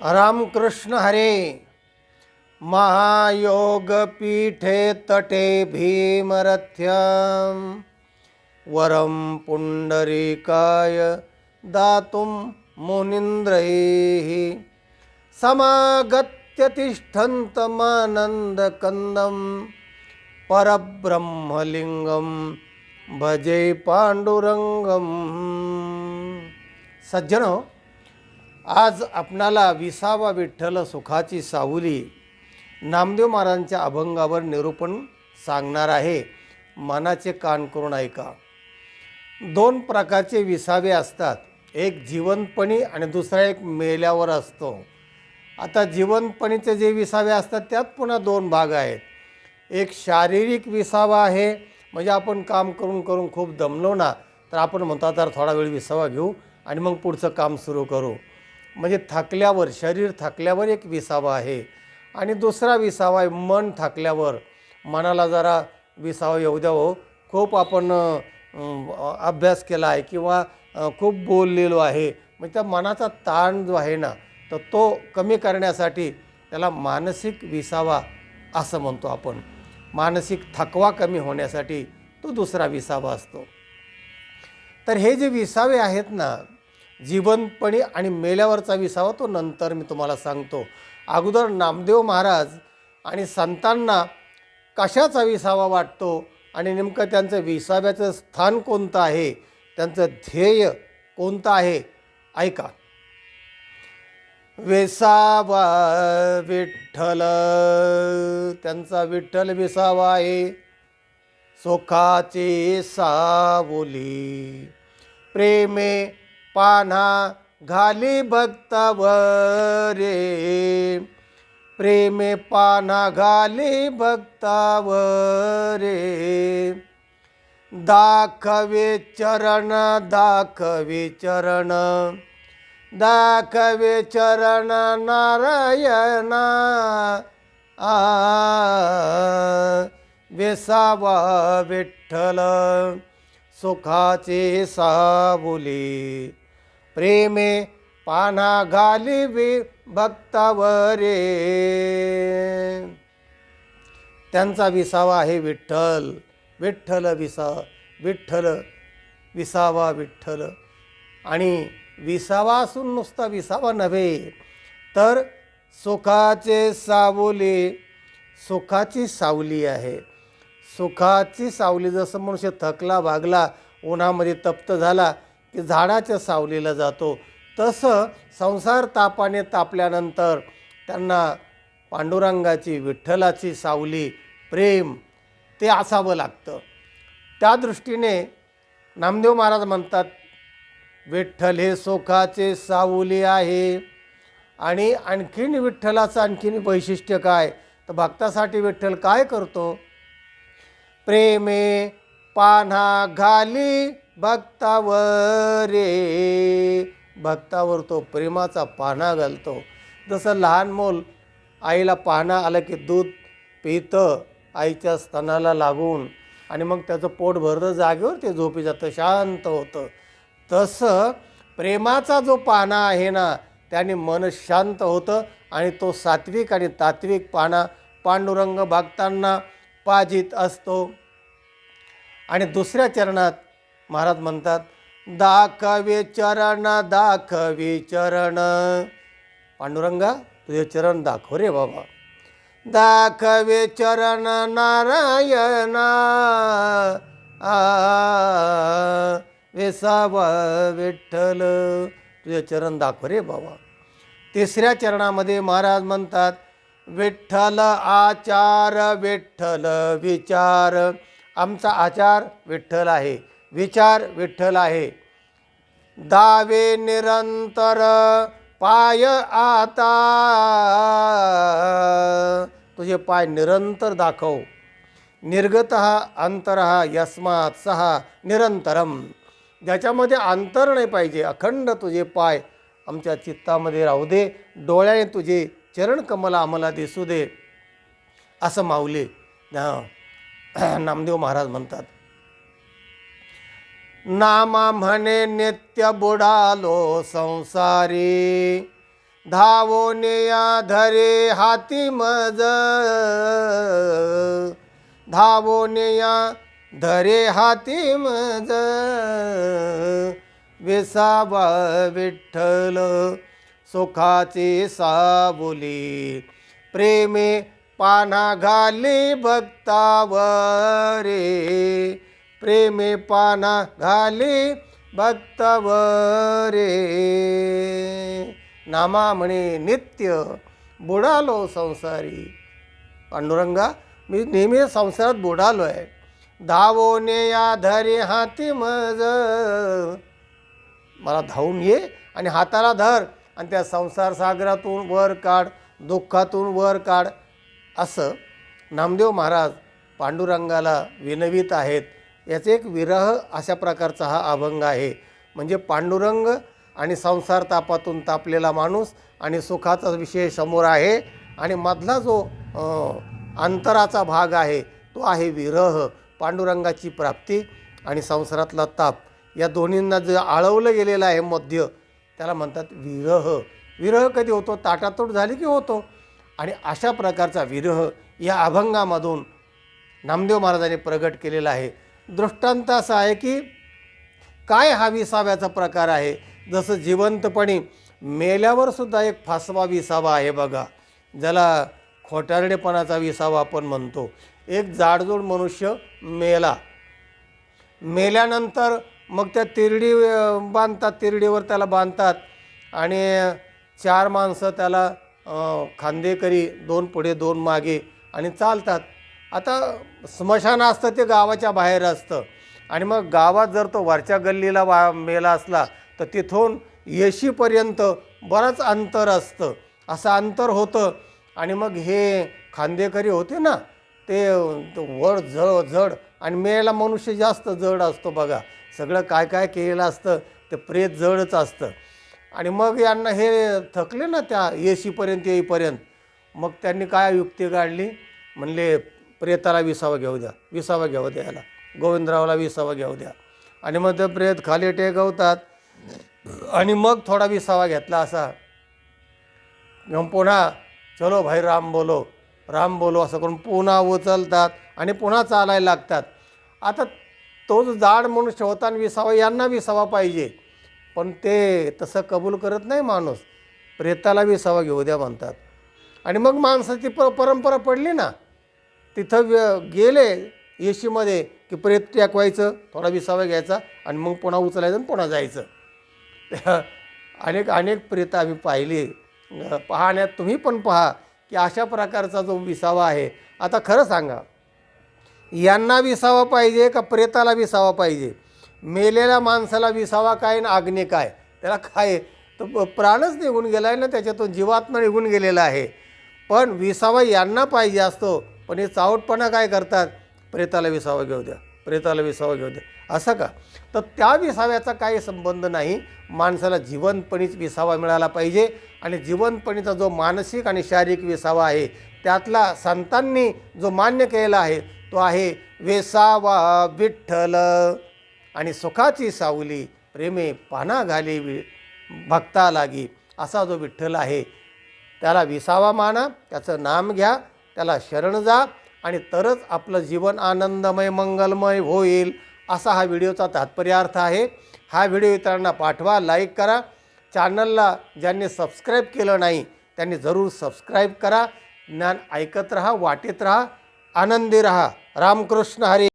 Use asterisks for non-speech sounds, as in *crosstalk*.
रामकृष्ण हरे। महायोगपीठे तटे भीमरथ्यं वरं पुण्डरीकाय दातुं मुनीन्द्रैः। समागत्य तिष्ठन्तमानन्दकन्दं परब्रह्मलिङ्गं भजे पाण्डुरङ्गं सज्जनो आज आपणाला विसावा विठ्ठल सुखाची सावली नामदेव महाराजांच्या अभंगावर निरूपण सांगणार आहे. मनाचे कान करून ऐका. दोन प्रकारचे विसावे असतात. एक जिवंतपणी आणि दुसरा एक मेल्यावर असतो. आता जिवंतपणीचे जे विसावे असतात त्यात पुन्हा दोन भाग आहेत. एक शारीरिक विसावा आहे म्हणजे आपण काम करून करून खूप दमलो ना तर आपण म्हणतो तर थोडा वेळ विसावा घेऊ आणि मग पुढचं काम सुरू करू. म्हणजे थकल्यावर शरीर थकल्यावर एक विसावा आहे. आणि दुसरा विसावा आहे मन थकल्यावर. मनाला जरा विसावा येऊ द्या हो. खूप आपण अभ्यास केला आहे किंवा खूप बोललेलो आहे. मग त्या मनाचा ताण जो आहे ना तर तो कमी करण्यासाठी त्याला मानसिक विसावा असं म्हणतो आपण. मानसिक थकवा कमी होण्यासाठी तो दुसरा विसावा असतो. तर हे जे विसावे आहेत ना जीवनपणी आणि मेल्यावरचा विसावा तो नंतर मी तुम्हाला सांगतो. अगोदर नामदेव महाराज आणि संतांना कशाचा विसावा वाटतो आणि नेमकं त्यांचं विसाव्याचं स्थान कोणतं आहे? त्यांचं ध्येय कोणतं आहे? ऐका. वेसावा विठ्ठल त्यांचा विठ्ठल विसावा आहे. सुखाची सावली प्रेमे पाना घाली भक्तावरे. प्रेमे पाना घाली भक्तावरे. दाखवे चरण दाखवे चरण. दाखवे चरण नारायणा. आ वेसावा विठ्ठल. सुखाचे साबुली. प्रेमे पाना घाली वि भक्तावरे. त्यांचा विसावा आहे विठ्ठल विठ्ठल विसा विठ्ठल विसावा विठ्ठल. आणि विसावा असून नुसता विसावा नव्हे तर सुखाचे सावली सुखाची सावली आहे. सुखाची सावली जसं मनुष्य थकला भागला उन्हामध्ये तप्त झाला की झाडाच्या सावलीला जातो. तसं संसार तापाने तापल्यानंतर त्यांना पांडुरंगाची विठ्ठलाची सावली प्रेम ते असावं लागतं. त्या दृष्टीने नामदेव महाराज म्हणतात विठ्ठल हे सुखाचे सावली आहे. आणि आणखीन विठ्ठलाचं आणखीन वैशिष्ट्य काय? तर भक्तासाठी विठ्ठल काय करतो? प्रेमे पान्हा घाली भक्तावर. रे भक्तावर तो प्रेमाचा पाना घालतो. जसं लहान मूल आईला पाना आलं की दूध पितं आईच्या स्तनाला लागून आणि मग त्याचं पोट भरतं जागेवर ते झोपी जातं शांत होतं. तसं प्रेमाचा जो पाना आहे ना त्याने मन शांत होतं आणि तो सात्विक आणि तात्विक पाना पांडुरंग भक्तांना पाजित असतो. आणि दुसऱ्या चरणात महाराज म्हणतात दाखवे चरण दाखवे चरण. पांडुरंगा तुझे चरण दाखव रे बाबा. दाखवे चरण नारायणा आ वेसावा विठ्ठल. तुझे चरण दाखव रे बाबा. तिसऱ्या चरणामध्ये महाराज म्हणतात विठ्ठल आचार विठ्ठल विचार. आमचा आचार विठ्ठल आहे. विचार विठ्ठल आहे. दावे निरंतर पाय आता. तुझे पाय निरंतर दाखव. निर्गत अंतर यस्मात सहा निरंतरम. ज्याच्यामध्ये अंतर नाही पाहिजे अखंड तुझे पाय आमच्या चित्तामध्ये राहू दे. डोळ्याने तुझे चरणकमला आम्हाला दिसू दे. असं माऊले नामदेव महाराज म्हणतात. नामा म्हणे नित्य बुडालो संसारी. धावोनेया धरे हाती मज. धावोनेया धरे हाती मज. विसावा विठ्ठल सुखाची साबुली. प्रेमे पाना घाली भक्तावरे. प्रेमे पाना घाली भक्तवरे नामा म्हणे नित्य बुडालो संसारी. पांडुरंगा मी नेहमी संसारात बुडालो आहे. धावोने या धरे हाती मज. मला धावून ये आणि हाताला धर आणि त्या संसार सागरातून वर काढ दुःखातून वर काढ. असं नामदेव महाराज पांडुरंगाला विनवीत आहेत. याचे एक विरह अशा प्रकारचा हा अभंग आहे. म्हणजे पांडुरंग आणि संसार तापातून तापलेला माणूस आणि सुखाचा विषय समोर आहे. आणि मधला जो अंतराचा भाग आहे तो आहे विरह पांडुरंगाची प्राप्ती आणि संसारातला ताप. या दोन्हींना जे आळवलं गेलेलं आहे मध्य त्याला म्हणतात विरह. विरह कधी होतो? ताटातोट झाली की होतो? आणि अशा प्रकारचा विरह या अभंगामधून नामदेव महाराजांनी प्रगट केलेला आहे. दृष्टांत असा आहे की काय हा विसाव्याचा प्रकार आहे? जसं जिवंतपणी मेल्यावर सुद्धा एक फासवा विसावा आहे बघा. ज्याला खोटारडेपणाचा विसावा आपण म्हणतो. एक जाडजूड मनुष्य मेला. मेल्यानंतर मग त्या तिरडी बांधतात तिरडीवर त्याला बांधतात आणि चार माणसं त्याला खांदेकरी दोन पुढे दोन मागे आणि चालतात. आता स्मशान असतं ते गावाच्या बाहेर असतं. आणि मग गावात जर तो वरच्या गल्लीला वा मेला असला तर तिथून येशीपर्यंत बरंच अंतर असतं. असं अंतर होतं. आणि मग हे खांदेकरी होते ना ते वर जड जड आणि मेला मनुष्य जास्त जड असतो बघा. सगळं काय काय केलेलं असतं ते प्रेत जडच असतं. आणि मग यांना हे थकले ना त्या येशीपर्यंत येईपर्यंत. मग त्यांनी काय युक्ती काढली? म्हणले प्रेताला विसावा घेऊ द्या विसावा घेऊ द्या याला. गोविंदरावला विसावा घेऊ द्या. आणि मग ते प्रेत खाली टेकवतात आणि मग थोडा विसावा घेतला असा. मग पुन्हा चलो भाई राम बोलो राम बोलो असं करून पुन्हा उचलतात आणि पुन्हा चालायला लागतात. आता तो जो जाड मनुष्य होता आणि विसावा यांना विसावा पाहिजे. पण ते तसं कबूल करत नाही माणूस. प्रेताला विसावा घेऊ द्या म्हणतात. आणि मग माणसाची प परंपरा पडली ना तिथं व्य- गेले येशीमध्ये की प्रेत टेकवायचं थोडा विसावा घ्यायचा आणि मग पुन्हा उचलायचं आणि पुन्हा जायचं. *laughs* अनेक अनेक प्रेत आम्ही पाहिली. पाहण्यात तुम्ही पण पहा की अशा प्रकारचा जो विसावा आहे. आता खरं सांगा यांना विसावा पाहिजे का प्रेताला विसावा पाहिजे? मेलेल्या माणसाला विसावा काय ना आग्ने काय? त्याला काय? तर प्राणच निघून गेला आहे ना त्याच्यातून जीवात्मा निघून गेलेला आहे. पण विसावा यांना पाहिजे असतो. पण हे चावटपणा काय करतात? प्रेताला विसावा घेऊ द्या. प्रेताला विसावा घेऊ द्या. असं का? तर त्या विसाव्याचा काही संबंध नाही. माणसाला जीवनपणीच विसावा मिळाला पाहिजे आणि जीवनपणीचा जो मानसिक आणि शारीरिक विसावा आहे त्यातला संतांनी जो मान्य केलेला आहे तो आहे वेसावा विठ्ठल. आणि सुखाची सावली प्रेमे पाना घाली वि भक्ता लागी. असा जो विठ्ठल आहे त्याला विसावा माना त्याचं नाम घ्या. त्याला शरण जा आणि तरच आपलं जीवन आनंदमय मंगलमय होईल असा हा व्हिडिओचा तात्पर्य अर्थ आहे. हा व्हिडिओ इतरांना पाठवा लाईक करा. चॅनलला ज्यांनी सबस्क्राईब केलं नाही त्यांनी जरूर सबस्क्राईब करा. ज्ञान ऐकत राहा वाटेत राहा आनंदी राहा. रामकृष्ण हरी.